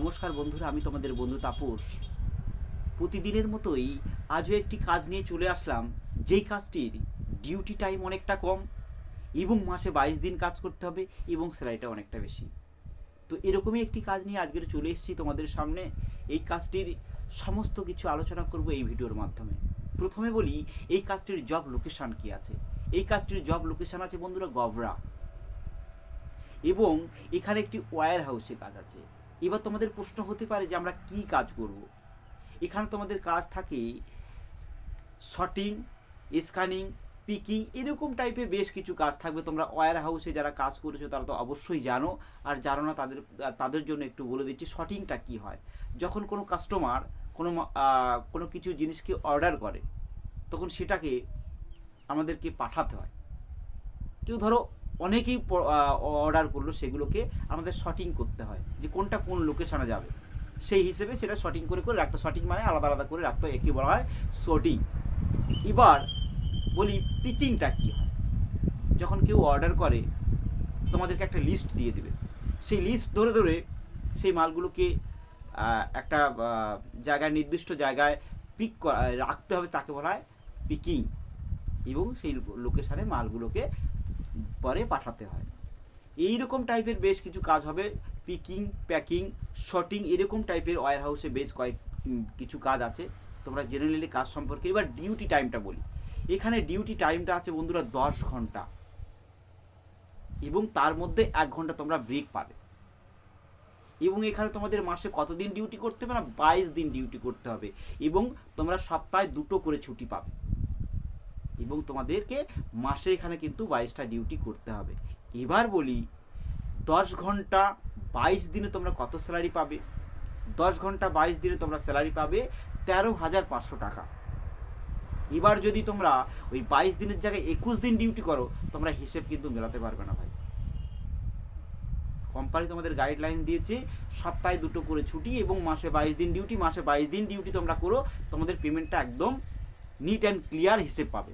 নমস্কার বন্ধুরা, আমি তোমাদের বন্ধু তাপস। প্রতিদিনের মতোই আজও একটি কাজ নিয়ে চলে আসলাম, যেই কাজটির ডিউটি টাইম অনেকটা কম এবং মাসে বাইশ দিন কাজ করতে হবে এবং স্যালারিটা অনেকটা বেশি। তো এরকমই একটি কাজ নিয়ে আজকের চলে এসেছি তোমাদের সামনে। এই কাজটির সমস্ত কিছু আলোচনা করব এই ভিডিওর মাধ্যমে। প্রথমে বলি, এই কাজটির জব লোকেশান কি আছে? এই কাজটির জব লোকেশান আছে বন্ধুরা গভরা। এবং এখানে একটি ওয়্যার হাউসে কাজ আছে। এবার তোমাদের প্রশ্ন হতে পারে যে আমরা কি কাজ করব। এখানে তোমাদের কাজ থাকে শটিং স্ক্যানিং পিকিং এরকম টাইপের বেশ কিছু কাজ থাকবে। তোমরা ওয়্যার হাউসে যারা কাজ করেছ, তারা তো অবশ্যই জানো। আর জানো না তাদের তাদের জন্য একটু বলে দিচ্ছি শটিংটা কি হয়? যখন কোনো কাস্টমার কোনো কোনো কিছু জিনিসকে অর্ডার করে, তখন সেটাকে আমাদেরকে পাঠাতে হয়। কেউ ধরো অনেকেই অর্ডার করল সেগুলোকে আমাদের শটিং করতে হয়, যে কোনটা কোন লোকেশনে যাবে। সেই হিসেবে সেটা শটিং করে করে রাখতে শটিং মানে আলাদা আলাদা করে রাখতে একে বলা হয় শটিং এবার বলি পিকিংটা কী হয়? যখন কেউ অর্ডার করে, তোমাদেরকে একটা লিস্ট দিয়ে দেবে। সেই লিস্ট ধরে ধরে সেই মালগুলোকে একটা জায়গায়, নির্দিষ্ট জায়গায় পিক রাখতে হবে, তাকে বলা হয় পিকিং এবং সেই লোকেশানে মালগুলোকে পরে পাঠাতে হয়। এই রকম টাইপের বেশ কিছু কাজ হবে। পিকিং প্যাকিং শটিং এরকম টাইপের ওয়্যার হাউসে বেশ কয়েক কিছু কাজ আছে। তোমরা জেনে নিলে কাজ সম্পর্কে। এবার ডিউটি টাইমটা বলি। এখানে ডিউটি টাইমটা আছে বন্ধুরা দশ ঘণ্টা। এবং তার মধ্যে এক ঘণ্টা তোমরা ব্রেক পাবে। এবং এখানে তোমাদের মাসে কতদিন ডিউটি করতে হবে না? বাইশ দিন ডিউটি করতে হবে। এবং তোমরা সপ্তাহে দুটো করে ছুটি পাবে। এবং তোমাদেরকে মাসে এখানে কিন্তু বাইশটা ডিউটি করতে হবে। এবার বলি, দশ ঘণ্টা বাইশ দিনে তোমরা কত স্যালারি পাবে? দশ ঘণ্টা বাইশ দিনে তোমরা স্যালারি পাবে তেরো হাজার পাঁচশো টাকা। এবার যদি তোমরা ওই বাইশ দিনের জায়গায় একুশ দিন ডিউটি করো, তোমরা হিসেব কিন্তু মেলাতে পারবে না ভাই। কোম্পানি তোমাদের গাইডলাইন দিয়েছে, সপ্তাহে দুটো করে ছুটি এবং মাসে বাইশ দিন ডিউটি মাসে বাইশ দিন ডিউটি তোমরা করো, তোমাদের পেমেন্টটা একদম নিট অ্যান্ড ক্লিয়ার হিসেব পাবে।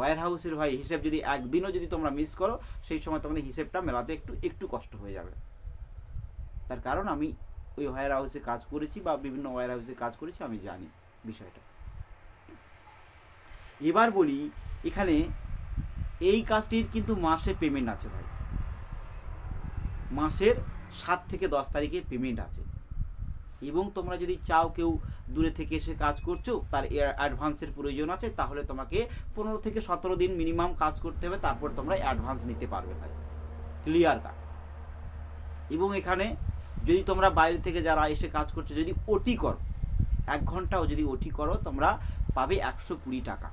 ওয়্যার হাউসের ভাই, হিসেব যদি একদিনও যদি তোমরা মিস করো, সেই সময় তোমাদের হিসেবটা মেলাতে একটু একটু কষ্ট হয়ে যাবে। তার কারণ আমি ওই ওয়্যার হাউসে কাজ করেছি বা বিভিন্ন ওয়্যার হাউসে কাজ করেছি, আমি জানি বিষয়টা। এবার বলি, এখানে এই কাজটির কিন্তু মাসে পেমেন্ট আছে ভাই। মাসের সাত থেকে দশ তারিখে পেমেন্ট আছে। এবং তোমরা যদি চাও কেউ দূরে থেকে এসে কাজ করছ, তার অ্যাডভান্সের প্রয়োজন আছে, তাহলে তোমাকে পনেরো থেকে সতেরো দিন মিনিমাম কাজ করতে হবে, তারপর তোমরা অ্যাডভান্স নিতে পারবে ভাই। ক্লিয়ার কাট এবং এখানে যদি তোমরা বাইরে থেকে যারা এসে কাজ করছ, যদি ওটি করো, এক ঘন্টাও যদি ওটি করো, তোমরা পাবে একশো কুড়ি টাকা।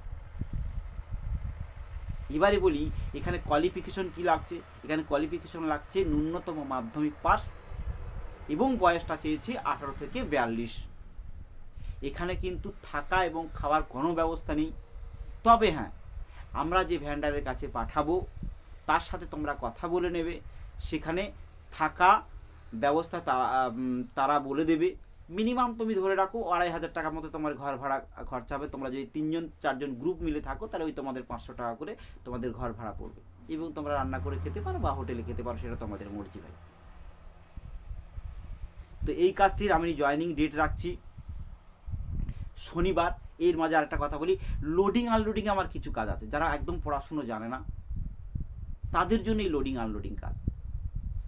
এবারে বলি, এখানে কোয়ালিফিকেশন কি লাগছে? এখানে কোয়ালিফিকেশন লাগছে ন্যূনতম মাধ্যমিক পাস এবং বয়সটা চেয়েছি আঠারো থেকে বিয়াল্লিশ। এখানে কিন্তু থাকা এবং খাওয়ার কোনো ব্যবস্থা নেই। তবে হ্যাঁ আমরা যে ভ্যান্ডারের কাছে পাঠাবো, তার সাথে তোমরা কথা বলে নেবে। সেখানে থাকা ব্যবস্থা তারা বলে দেবে। মিনিমাম তুমি ধরে রাখো, আড়াই হাজার টাকার মতো তোমার ঘর ভাড়া খরচা হবে। তোমরা যদি তিনজন, চারজন গ্রুপ মিলে থাকো, তাহলে ওই তোমাদের পাঁচশো টাকা করে তোমাদের ঘর ভাড়া পড়বে। এবং তোমরা রান্না করে খেতে পারো বা হোটেলে খেতে পারো, সেটা তোমাদের মর্জি ভাই। তো এই কাজটির আমি জয়নিং ডেট রাখছি শনিবার। এর মাঝে আরেকটা কথা বলি লোডিং আনলোডিং আমার কিছু কাজ আছে। যারা একদম পড়াশুনো জানে না, তাদের জন্য এই লোডিং আনলোডিং কাজ।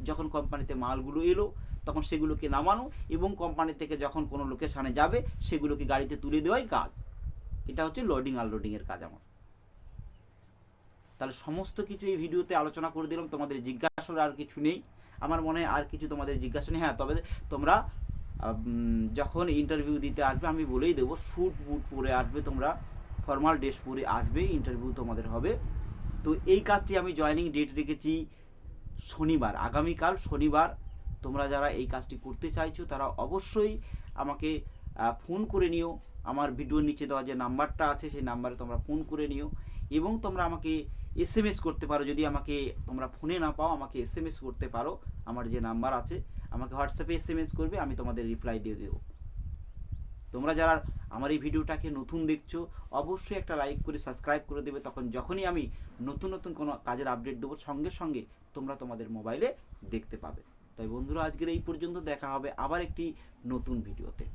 যখন কোম্পানিতে মালগুলো এলো, তখন সেগুলোকে নামানো এবং কোম্পানি থেকে যখন কোনো লোকেশানে যাবে, সেগুলোকে গাড়িতে তুলে দেওয়াই কাজ। এটা হচ্ছে লোডিং আনলোডিংয়ের কাজ আমার। তাহলে সমস্ত কিছু এই ভিডিওতে আলোচনা করে দিলাম। তোমাদের জিজ্ঞাসার আর কিছু নেই। আমার মনে হয় আর কিছু তোমাদের জিজ্ঞাসা নেই। হ্যাঁ তবে তোমরা যখন ইন্টারভিউ দিতে আসবে, আমি বলেই দেবো স্যুট বুট পরে আসবে তোমরা ফর্মাল ড্রেস পরে আসবে ইন্টারভিউ তোমাদের হবে। তো এই কাজটি আমি জয়নিং ডেট রেখেছি শনিবার। আগামীকাল শনিবার তোমরা যারা এই কাজটি করতে চাইছো, তারা অবশ্যই আমাকে ফোন করে নিও। আমার ভিডিওর নিচে দেওয়া যে নাম্বারটা আছে, সেই নাম্বারে তোমরা ফোন করে নিও এবং তোমরা আমাকে এস এম এস করতে পারো। যদি আমাকে তোমরা ফোনে না পাও, আমাকে এস এম এস করতে পারো, আমার যে নাম্বার আছে, আমাকে হোয়াটসঅ্যাপে এস এম এস করবে, আমি তোমাদের রিপ্লাই দিয়ে দেবো। তোমরা যারা আমার এই ভিডিওটাকে নতুন দেখছ, অবশ্যই একটা লাইক করে সাবস্ক্রাইব করে দেবে। তখন যখনই আমি নতুন নতুন কোনো কাজের আপডেট দেবো, সঙ্গে সঙ্গে তোমরা তোমাদের মোবাইলে দেখতে পাবে। তাই বন্ধুরা, আজকের এই পর্যন্ত দেখা হবে আবার একটি নতুন ভিডিওতে।